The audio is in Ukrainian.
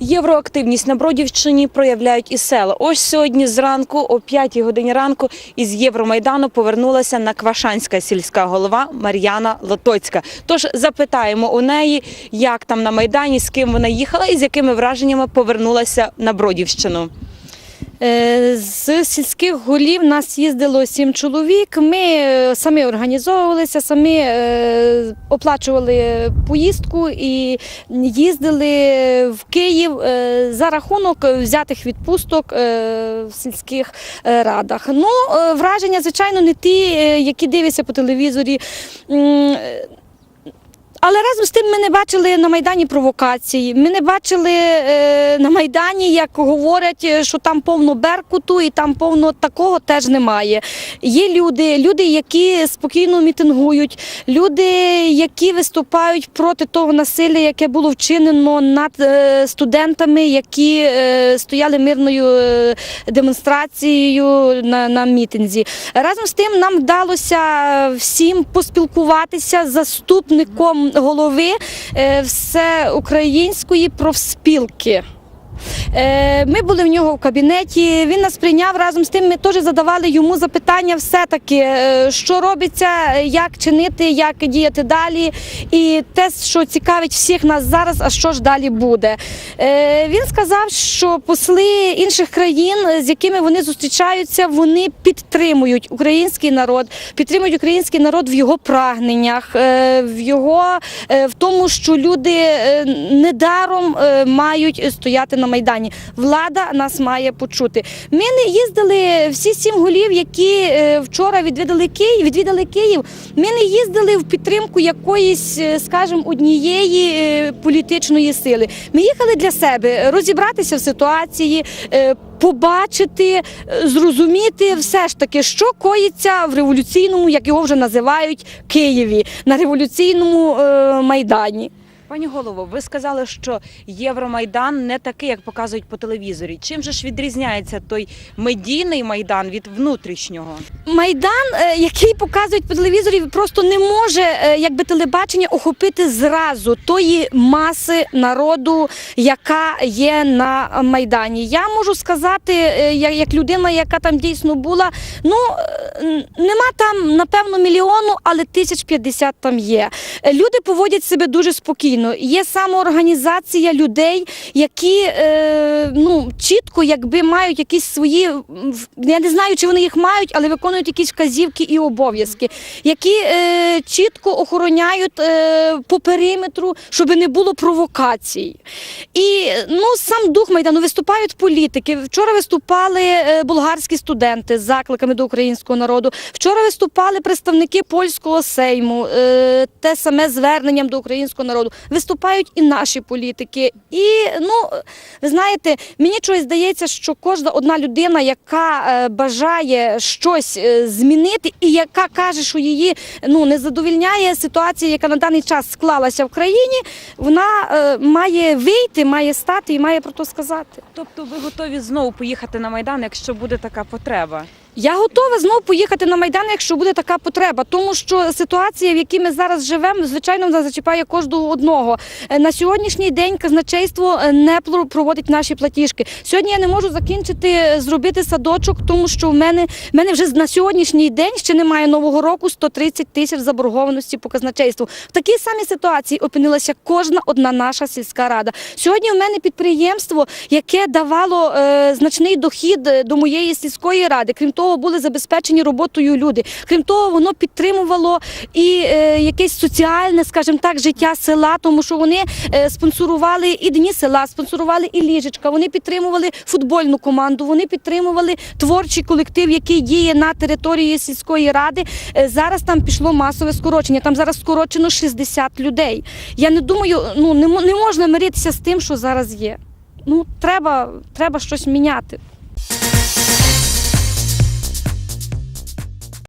Євроактивність на Бродівщині проявляють і села. Ось сьогодні зранку, о 5 годині ранку, із Євромайдану повернулася Наквашанська сільська голова Мар'яна Лотоцька. Тож запитаємо у неї, як там на Майдані, з ким вона їхала і з якими враженнями повернулася на Бродівщину. Е, З сільських голів нас їздило сім чоловік. Ми е, самі організовувалися, самі е, оплачували поїздку і їздили в Київ за рахунок взятих відпусток в сільських радах. Ну, враження, звичайно, не ті, які дивляться по телевізорі. Але разом з тим ми не бачили на Майдані провокації. Ми не бачили е, на Майдані, як говорять, е, що там повно беркуту і там повно такого теж немає. Є люди, люди, які спокійно мітингують, люди, які виступають проти того насилля, яке було вчинено над е, студентами, які стояли мирною демонстрацією на, на мітинзі. Разом з тим нам вдалося всім поспілкуватися з заступником голови е, всеукраїнської профспілки. Е, Ми були в нього в кабінеті. Він нас прийняв разом з тим. Ми теж задавали йому запитання, все-таки, е, що робиться, як чинити, як діяти далі. І те, що цікавить всіх нас зараз, а що ж далі буде. Е, Він сказав, що посли інших країн, з якими вони зустрічаються, вони підтримують український народ, підтримують український народ в його прагненнях, в його в тому, що люди недаром мають стояти на майдані. Влада нас має почути. Ми не їздили всі сім голів, які е, вчора відвідали Київ. Відвідали Київ. Ми не їздили в підтримку якоїсь, е, скажімо, однієї е, політичної сили. Ми їхали для себе розібратися в ситуації. Побачити, зрозуміти все ж таки, що коїться в революційному, як його вже називають, Києві на революційному е, майдані. Пані голово, ви сказали, що Євромайдан не такий, як показують по телевізорі. Чим же ж відрізняється той медійний майдан від внутрішнього? Майдан, е, який показують по телевізорі, просто не може, е, якби телебачення, охопити зразу тої маси народу, яка є на майдані. Я можу сказати, е, як людина, яка там дійсно була, ну нема там напевно мільйону, але тисяч п'ятдесят там є. Люди поводять себе дуже спокійно. Є самоорганізація людей, які е, ну чітко, якби мають якісь свої я не знаю, чи вони їх мають, але виконують якісь вказівки і обов'язки, які е, чітко охороняють е, по периметру, щоб не було провокацій. І ну сам дух майдану виступають політики. Вчора виступали е, болгарські студенти з закликами до українського народу. Вчора виступали представники польського сейму, е, те саме зверненням до українського народу. Виступають і наші політики. І ну ви знаєте, мені чогось здається, що кожна одна людина, яка е, бажає щось е, змінити, і яка каже, що її ну не задовільняє ситуація, яка на даний час склалася в країні, вона е, має вийти, має стати і має про то сказати. Тобто ви готові знову поїхати на майдан, якщо буде така потреба? Я готова знову поїхати на майдан, якщо буде така потреба, тому що ситуація, в якій ми зараз живемо, звичайно, зачіпає кожного одного. Е, На сьогоднішній день казначейство е, не проводить наші платіжки. Сьогодні я не можу закінчити е, зробити садочок, тому що в мене в мене вже на сьогоднішній день ще немає нового року 130 тисяч заборгованості по казначейству. В такій самій ситуації опинилася кожна одна наша сільська рада. Сьогодні в мене підприємство, яке давало е, значний дохід до моєї сільської ради. Крім того, були забезпечені роботою люди. Крім того, воно підтримувало і е, якесь соціальне, скажімо так, життя села, тому що вони е, спонсорували і дні села, спонсорували і ліжечка. Вони підтримували футбольну команду, вони підтримували творчий колектив, який діє на території сільської ради. Е, Зараз там пішло масове скорочення. Там зараз скорочено 60 людей. Я не думаю, ну не не можна миритися з тим, що зараз є. Ну треба, треба щось міняти.